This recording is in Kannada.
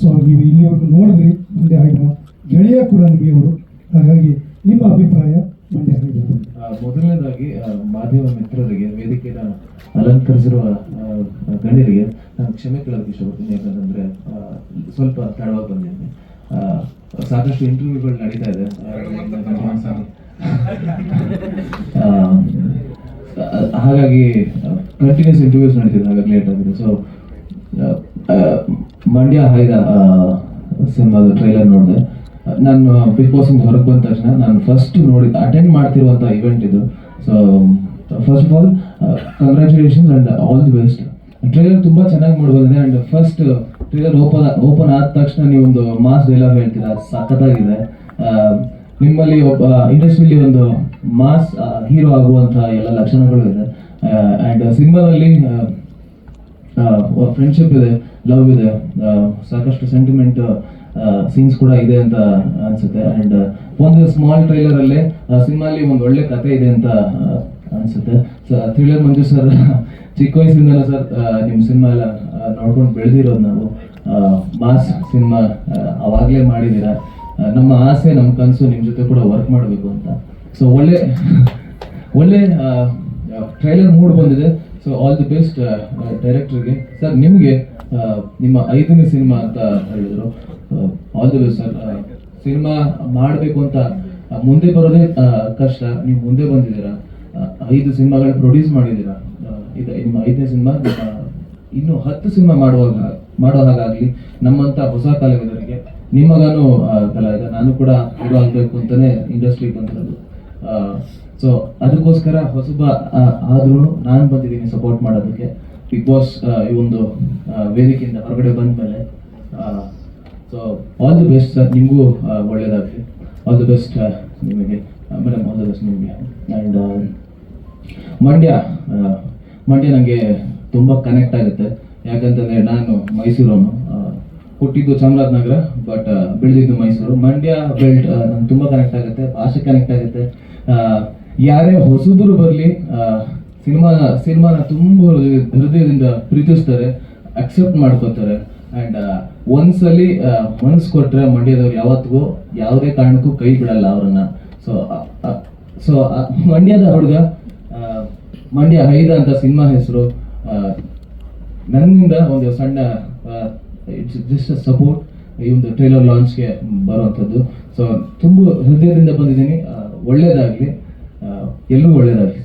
ಸೊ ನೀವು ಇಲ್ಲಿವರೆಗೂ ನೋಡಿದ್ರಿ, ಮಂಡ್ಯ ಹೈದರ ಗೆಳೆಯ ಕೂಡ ನಿಮಗೆಯವರು ಹಾಗಾಗಿ ನಿಮ್ಮ ಅಭಿಪ್ರಾಯ ಮಂಡ್ಯ ಹೈದರ ಮೊದಲನೇದಾಗಿ ಮಾಧ್ಯಮ ಮಿತ್ರರಿಗೆ, ವೇದಿಕೆನ ಅಲಂಕರಿಸಿರುವ ಗಣ್ಯರಿಗೆ ನಾನು ಕ್ಷಮೆ ಕೇಳೋದಕ್ಕೆ ಇಷ್ಟಪಡ್ತೀನಿ. ಯಾಕಂತಂದ್ರೆ ಸ್ವಲ್ಪ ತಡವಾಗಿ ಬಂದಿದ್ದೀನಿ. ಸಾಕಷ್ಟು ಇಂಟರ್ವ್ಯೂಗಳು ನಡೀತಾ ಇದೆ. ಹಾಗಾಗಿ ಕಂಟಿನ್ಯೂಸ್ ಇಂಟರ್ವ್ಯೂಸ್ ನಡೀತಿದೆ. ಹಾಗಾಗಿ ಲೇಟ್ ಆಗಿದೆ. ಸೊ ಮಂಡ್ಯ ಹೈದ ಸಿನಿಮಾದ ಟ್ರೈಲರ್ ನೋಡಿದೆ. ನಾನು ಬಿಗ್ ಬಾಸ್ ಇಂದ ಹೊರಗೆ ಬಂದ ತಕ್ಷಣ ನಾನು ಫಸ್ಟ್ ನೋಡಿ ಅಟೆಂಡ್ ಮಾಡ್ತಿರುವಂಥ ಇವೆಂಟ್ ಇದು. So first of all congratulations and all the best trailer ತುಂಬ ಚೆನ್ನಾಗಿ ಮಾಡ್ಬೋದಿದೆ ಬಂದಿದೆ and first trailer open open ಆದ ತಕ್ಷಣ ನೀವೊಂದು ಮಾಸ್ ಡೈಲಾಗ್ ಹೇಳ್ತೀರಾ? ಸಖತ್ತಾಗಿದೆ. ನಿಮ್ಮಲ್ಲಿ ಒಬ್ಬ ಇಂಡಸ್ಟ್ರಿಯಲ್ಲಿ ಒಂದು ಮಾಸ್ ಹೀರೋ ಆಗುವಂಥ ಎಲ್ಲ ಲಕ್ಷಣಗಳು ಇದೆ. ಆ್ಯಂಡ್ ಸಿನಿಮಾದಲ್ಲಿ ಫ್ರೆಂಡ್ಶಿಪ್ ಇದೆ ಲವ್ ಇದೆ ಸಾಕಷ್ಟು ಸೆಂಟಿಮೆಂಟ್ ಸೀನ್ಸ್ ಕೂಡ ಇದೆ ಅಂತ ಅನ್ಸುತ್ತೆ. ಅಂಡ್ ಒಂದು ಸ್ಮಾಲ್ ಟ್ರೈಲರ್ ಅಲ್ಲಿ ಸಿನಿಮಾಲಿ ಒಂದು ಒಳ್ಳೆ ಕತೆ ಇದೆ ಅಂತ ಅನ್ಸುತ್ತೆ. ಥ್ರಿಲ್ಲರ್ ಮಂಜು ಸರ್ ಚಿಕ್ಕ ವಯಸ್ಸಿಂದಲೂ ಸರ್ ನಿಮ್ಮ ಸಿನಿಮಾ ಎಲ್ಲ ನೋಡ್ಕೊಂಡು ಬೆಳೆದಿರೋದು ನಾವು. ಮಾಸ್ ಸಿನಿಮಾ ಅವಾಗಲೇ ಮಾಡಿದ್ದೀರಾ. ನಮ್ಮ ಆಸೆ, ನಮ್ಮ ಕನಸು ನಿಮ್ಮ ಜೊತೆ ಕೂಡ ವರ್ಕ್ ಮಾಡಬೇಕು ಅಂತ. ಸೊ ಒಳ್ಳೆ ಒಳ್ಳೆ ಟ್ರೈಲರ್ ಮೂಡ್ ಬಂದಿದೆ. ಸೊ ಆಲ್ ದಿ ಬೆಸ್ಟ್ ಡೈರೆಕ್ಟರ್ಗೆ ಸರ್ ನಿಮಗೆ ನಿಮ್ಮ ಐದನೇ ಸಿನಿಮಾ ಅಂತ ಹೇಳಿದ್ರು. All the best sir cinema ಮಾಡಬೇಕು ಅಂತ ಮುಂದೆ ಬರೋದೇ ಕಷ್ಟ. ನೀವು ಮುಂದೆ ಬಂದಿದ್ದೀರಾ. ಐದು ಸಿನಿಮಾಗಳು ಪ್ರೊಡ್ಯೂಸ್ ಮಾಡಿದ್ದೀರಾ. ಇದು ನಿಮ್ಮ ಐದನೇ ಸಿನಿಮಾ ಇನ್ನು ಹತ್ತು ಸಿನಿಮಾ ಮಾಡುವಾಗ ಮಾಡೋ ಹಾಗಾಗ್ಲಿ, ನಮ್ಮಂತ ಹೊಸ ಕಲಾವಿದರಿಗೆ ನಿಮಗಾನು ಕಲಾವಿದ, ನಾನು ಕೂಡ ಇದು ಆಗ್ಬೇಕು ಅಂತಾನೆ ಇಂಡಸ್ಟ್ರಿ ಬಂದಿರೋದು. ಸೊ ಅದಕ್ಕೋಸ್ಕರ ಹೊಸಬ ಆದ್ರೂ ನಾನು ಬಂದಿದ್ದೀನಿ ಸಪೋರ್ಟ್ ಮಾಡೋದಕ್ಕೆ. ಬಿಗ್ ಬಾಸ್ ಈ ಒಂದು ವೇದಿಕೆಯಿಂದ ಹೊರಗಡೆ ಬಂದ ಮೇಲೆ so all the best sir ನಿಮಗೂ ಒಳ್ಳೇದಾಗಲಿ. ಆಲ್ ದಿ ಬೆಸ್ಟ್ ನಿಮಗೆ. ಮೇಡಮ್ ಆಲ್ ದಿ ಬೆಸ್ಟ್ ನಿಮಗೆ. ಆ್ಯಂಡ್ ಮಂಡ್ಯ ಮಂಡ್ಯ ನನಗೆ ತುಂಬ ಕನೆಕ್ಟ್ ಆಗುತ್ತೆ. ಯಾಕಂತಂದರೆ ನಾನು ಮೈಸೂರವನು. ಹುಟ್ಟಿದ್ದು ಚಾಮರಾಜನಗರ ಬಟ್ ಬೆಳೆದಿದ್ದು ಮೈಸೂರು. ಮಂಡ್ಯ ಬೆಲ್ಟ್ ನಂಗೆ ತುಂಬ ಕನೆಕ್ಟ್ ಆಗುತ್ತೆ. ಭಾಷೆ ಕನೆಕ್ಟ್ ಆಗುತ್ತೆ. ಯಾರೇ ಹೊಸಬರು ಬರಲಿ ಸಿನಿಮಾ, ಸಿನಿಮಾನ ತುಂಬ ಹೃದಯದಿಂದ ಪ್ರೀತಿಸ್ತಾರೆ ಅಕ್ಸೆಪ್ಟ್ ಮಾಡ್ಕೋತಾರೆ. ಆ್ಯಂಡ್ ಒಂದ್ಸಲಿ ಮನ್ಸು ಕೊಟ್ಟರೆ ಮಂಡ್ಯದವ್ರು ಯಾವತ್ತಿಗೂ ಯಾವುದೇ ಕಾರಣಕ್ಕೂ ಕೈ ಬಿಡಲ್ಲ ಅವರನ್ನ. ಸೊ ಸೊ ಮಂಡ್ಯದ ಹುಡುಗ ಮಂಡ್ಯ ಹೈದ ಅಂತ ಸಿನಿಮಾ ಹೆಸರು ನನ್ನಿಂದ ಒಂದು ಸಣ್ಣ ಇಟ್ಸ್ ಜಸ್ಟ್ ಸಪೋರ್ಟ್ ಈ ಒಂದು ಟ್ರೈಲರ್ ಲಾಂಚ್ಗೆ ಬರುವಂಥದ್ದು. ಸೊ ತುಂಬ ಹೃದಯದಿಂದ ಬಂದಿದ್ದೀನಿ. ಆ, ಎಲ್ಲೂ ಒಳ್ಳೆಯದಾಗಲಿ